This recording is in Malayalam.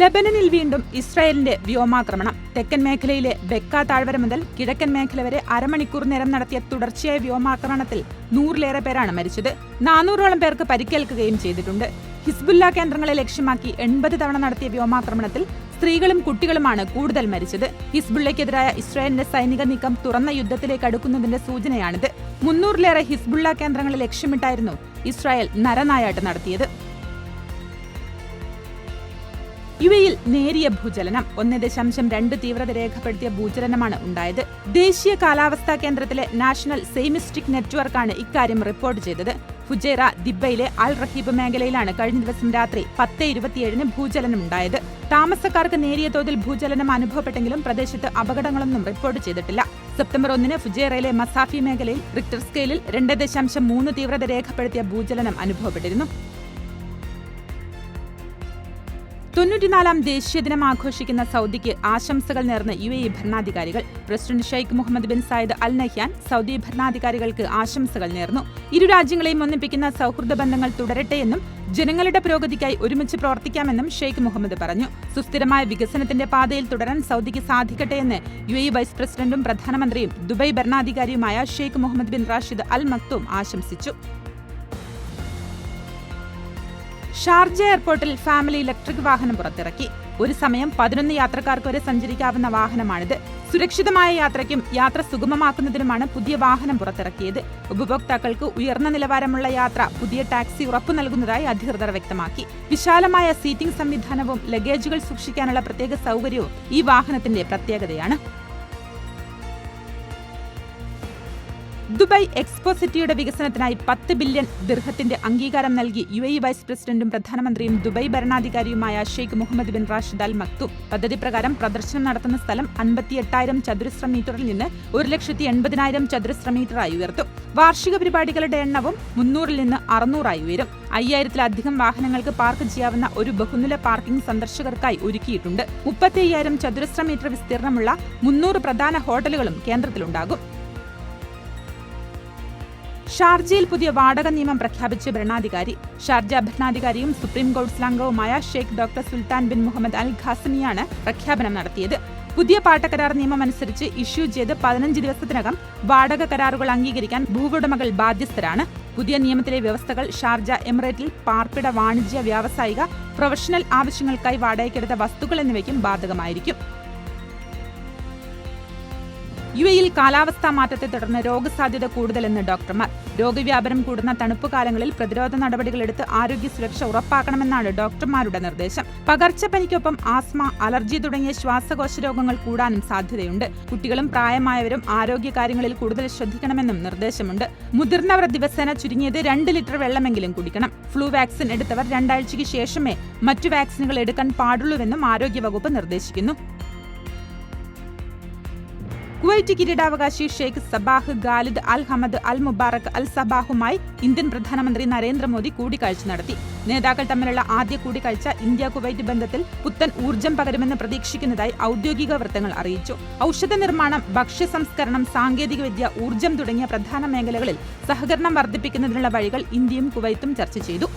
ലബനനിൽ വീണ്ടും ഇസ്രായേലിന്റെ വ്യോമാക്രമണം. തെക്കൻ മേഖലയിലെ ബെക്ക താഴ്വര മുതൽ കിഴക്കൻ മേഖല വരെ അരമണിക്കൂർ നേരം നടത്തിയ തുടർച്ചയായ വ്യോമാക്രമണത്തിൽ നൂറിലേറെ പേരാണ് മരിച്ചത്. നാനൂറോളം പേർക്ക് പരിക്കേൽക്കുകയും ചെയ്തിട്ടുണ്ട്. ഹിസ്ബുല്ല കേന്ദ്രങ്ങളെ ലക്ഷ്യമാക്കി എൺപത് തവണ നടത്തിയ വ്യോമാക്രമണത്തിൽ സ്ത്രീകളും കുട്ടികളുമാണ് കൂടുതൽ മരിച്ചത്. ഹിസ്ബുള്ളയ്ക്കെതിരായ ഇസ്രായേലിന്റെ സൈനിക നീക്കം തുറന്ന യുദ്ധത്തിലേക്ക് അടുക്കുന്നതിന്റെ സൂചനയാണിത്. മുന്നൂറിലേറെ ഹിസ്ബുള്ള കേന്ദ്രങ്ങളെ ലക്ഷ്യമിട്ടായിരുന്നു ഇസ്രായേൽ നരനായാട്ട് നടത്തിയത്. യു എയിൽ നേരിയ ഭൂചലനം ഒന്ന് ദശാംശം രണ്ട് തീവ്രത രേഖപ്പെടുത്തിയ ഭൂചലനമാണ് ഉണ്ടായത്. ദേശീയ കാലാവസ്ഥാ കേന്ദ്രത്തിലെ നാഷണൽ സെയ്മിസ്റ്റിക് നെറ്റ്വർക്കാണ് ഇക്കാര്യം റിപ്പോർട്ട് ചെയ്തത്. ഫുജേറ ദിബയിലെ അൽ റഹീബ് മേഖലയിലാണ് കഴിഞ്ഞ ദിവസം രാത്രി പത്ത് ഇരുപത്തിയേഴിന് ഭൂചലനം ഉണ്ടായത്. താമസക്കാർക്ക് നേരിയ തോതിൽ ഭൂചലനം അനുഭവപ്പെട്ടെങ്കിലും പ്രദേശത്ത് അപകടങ്ങളൊന്നും റിപ്പോർട്ട് ചെയ്തിട്ടില്ല. സെപ്റ്റംബർ ഒന്നിന് ഫുജേറയിലെ മസാഫി മേഖലയിൽ റിക്ടർ സ്കെയിലിൽ രണ്ട് ദശാംശം മൂന്ന് തീവ്രത രേഖപ്പെടുത്തിയ ഭൂചലനം അനുഭവപ്പെട്ടിരുന്നു. തൊണ്ണൂറ്റിനാലാം ദേശീയ ദിനം ആഘോഷിക്കുന്ന സൗദിക്ക് ആശംസകൾ നേർന്ന് യു എ ഭരണാധികാരികൾ president Sheikh Mohammed bin Zayed Al Nahyan Saudi ഭരണാധികാരികൾക്ക് ആശംസകൾ നേർന്നു. ഇരു രാജ്യങ്ങളെയും ഒന്നിപ്പിക്കുന്ന സൗഹൃദ ബന്ധങ്ങൾ തുടരട്ടെയെന്നും ജനങ്ങളുടെ പുരോഗതിക്കായി ഒരുമിച്ച് പ്രവർത്തിക്കാമെന്നും ഷെയ്ഖ് മുഹമ്മദ് പറഞ്ഞു. സുസ്ഥിരമായ വികസനത്തിന്റെ പാതയിൽ തുടരാൻ സൗദിക്ക് സാധിക്കട്ടെയെന്ന് യു എ വൈസ് പ്രസിഡന്റും പ്രധാനമന്ത്രിയും Dubai ഭരണാധികാരിയുമായ Sheikh Mohammed bin Rashid Al Maktoum ആശംസിച്ചു. ഷാർജ എയർപോർട്ടിൽ ഫാമിലി ഇലക്ട്രിക് വാഹനം പുറത്തിറക്കി. ഒരു സമയം പതിനൊന്ന് യാത്രക്കാർക്ക് വരെ സഞ്ചരിക്കാവുന്ന വാഹനമാണിത്. സുരക്ഷിതമായ യാത്രയ്ക്കും യാത്ര സുഗമമാക്കുന്നതിനുമാണ് പുതിയ വാഹനം പുറത്തിറക്കിയത്. ഉപഭോക്താക്കൾക്ക് ഉയർന്ന നിലവാരമുള്ള യാത്ര പുതിയ ടാക്സി ഉറപ്പു നൽകുന്നതായി അധികൃതർ വ്യക്തമാക്കി. വിശാലമായ സീറ്റിംഗ് സംവിധാനവും ലഗേജുകൾ സൂക്ഷിക്കാനുള്ള പ്രത്യേക സൗകര്യവും ഈ വാഹനത്തിന്റെ പ്രത്യേകതയാണ്. ദുബായ് എക്സ്പോ സിറ്റിയുടെ വികസനത്തിനായി പത്ത് ബില്യൺ ദിർഹത്തിന്റെ അംഗീകാരം നൽകി യു വൈസ് പ്രസിഡന്റും പ്രധാനമന്ത്രിയും Dubai ഭരണാധികാരിയുമായ Sheikh Mohammed bin Rashid Al Maktoum. പദ്ധതി പ്രകാരം പ്രദർശനം നടത്തുന്ന സ്ഥലം അൻപത്തിയെട്ടായിരം ചതുരശ്ര മീറ്ററിൽ നിന്ന് ഒരു ലക്ഷത്തി എൺപതിനായിരം ചതുരശ്ര മീറ്ററായി ഉയർത്തും. വാർഷിക പരിപാടികളുടെ എണ്ണവും മുന്നൂറിൽ നിന്ന് അറുന്നൂറായി ഉയരും. അയ്യായിരത്തിലധികം വാഹനങ്ങൾക്ക് പാർക്ക് ചെയ്യാവുന്ന ഒരു ബഹുനില പാർക്കിംഗ് സന്ദർശകർക്കായി ഒരുക്കിയിട്ടുണ്ട്. മുപ്പത്തി ചതുരശ്ര മീറ്റർ വിസ്തീർണമുള്ള മുന്നൂറ് പ്രധാന ഹോട്ടലുകളും കേന്ദ്രത്തിലുണ്ടാകും. ഷാർജയിൽ പുതിയ വാടക നിയമം പ്രഖ്യാപിച്ച് ഭരണാധികാരി. ഷാർജ ഭരണാധികാരിയും സുപ്രീം കൗൺസിൽ അംഗവുമായ Sheikh doctor Sultan bin Mohammed Al ഖാസിമിയാണ് പ്രഖ്യാപനം നടത്തിയത്. പുതിയ പാട്ടക്കരാർ നിയമം അനുസരിച്ച് ഇഷ്യൂ ചെയ്ത് പതിനഞ്ച് ദിവസത്തിനകം വാടക കരാറുകൾ അംഗീകരിക്കാൻ ഭൂവുടമകൾ ബാധ്യസ്ഥരാണ്. പുതിയ നിയമത്തിലെ വ്യവസ്ഥകൾ ഷാർജ എമിറേറ്റിൽ പാർപ്പിട വാണിജ്യ വ്യാവസായിക പ്രൊഫഷണൽ ആവശ്യങ്ങൾക്കായി വാടകയ്ക്കെടുത്ത വസ്തുക്കൾ എന്നിവയ്ക്കും ബാധകമായിരിക്കും. യു എയിൽ കാലാവസ്ഥാ മാറ്റത്തെ തുടർന്ന് രോഗസാധ്യത കൂടുതലെന്ന് ഡോക്ടർമാർ. രോഗവ്യാപനം കൂടുന്ന തണുപ്പ് കാലങ്ങളിൽ പ്രതിരോധ നടപടികളെടുത്ത് ആരോഗ്യ സുരക്ഷ ഉറപ്പാക്കണമെന്നാണ് ഡോക്ടർമാരുടെ നിർദ്ദേശം. പകർച്ചപ്പനിക്കൊപ്പം ആസ്മ അലർജി തുടങ്ങിയ ശ്വാസകോശ രോഗങ്ങൾ കൂടാനും സാധ്യതയുണ്ട്. കുട്ടികളും പ്രായമായവരും ആരോഗ്യ കാര്യങ്ങളിൽ കൂടുതൽ ശ്രദ്ധിക്കണമെന്നും നിർദ്ദേശമുണ്ട്. മുതിർന്നവർ ദിവസേന ചുരുങ്ങിയത് രണ്ട് ലിറ്റർ വെള്ളമെങ്കിലും കുടിക്കണം. ഫ്ലൂ വാക്സിൻ എടുത്തവർ രണ്ടാഴ്ചയ്ക്ക് ശേഷമേ മറ്റു വാക്സിനുകൾ എടുക്കാൻ പാടുള്ളൂവെന്നും ആരോഗ്യവകുപ്പ് നിർദ്ദേശിക്കുന്നു. കുവൈറ്റ് കിരീടാവകാശി ഷെയ്ഖ് സബാഹ് ഖാലിദ് അൽ ഹമദ് അൽ മുബാറക് അൽ സബാഹുമായി ഇന്ത്യൻ പ്രധാനമന്ത്രി നരേന്ദ്രമോദി കൂടിക്കാഴ്ച നടത്തി. നേതാക്കൾ തമ്മിലുള്ള ആദ്യ കൂടിക്കാഴ്ച ഇന്ത്യ കുവൈറ്റ് ബന്ധത്തിൽ പുത്തൻ ഊർജം പകരുമെന്ന് പ്രതീക്ഷിക്കുന്നതായി ഔദ്യോഗിക വൃത്തങ്ങൾ അറിയിച്ചു. ഔഷധ നിർമ്മാണം ഭക്ഷ്യ സംസ്കരണം സാങ്കേതികവിദ്യ ഊർജം തുടങ്ങിയ പ്രധാന മേഖലകളിൽ സഹകരണം വർദ്ധിപ്പിക്കുന്നതിനുള്ള വഴികൾ ഇന്ത്യയും കുവൈത്തും ചർച്ച ചെയ്തു.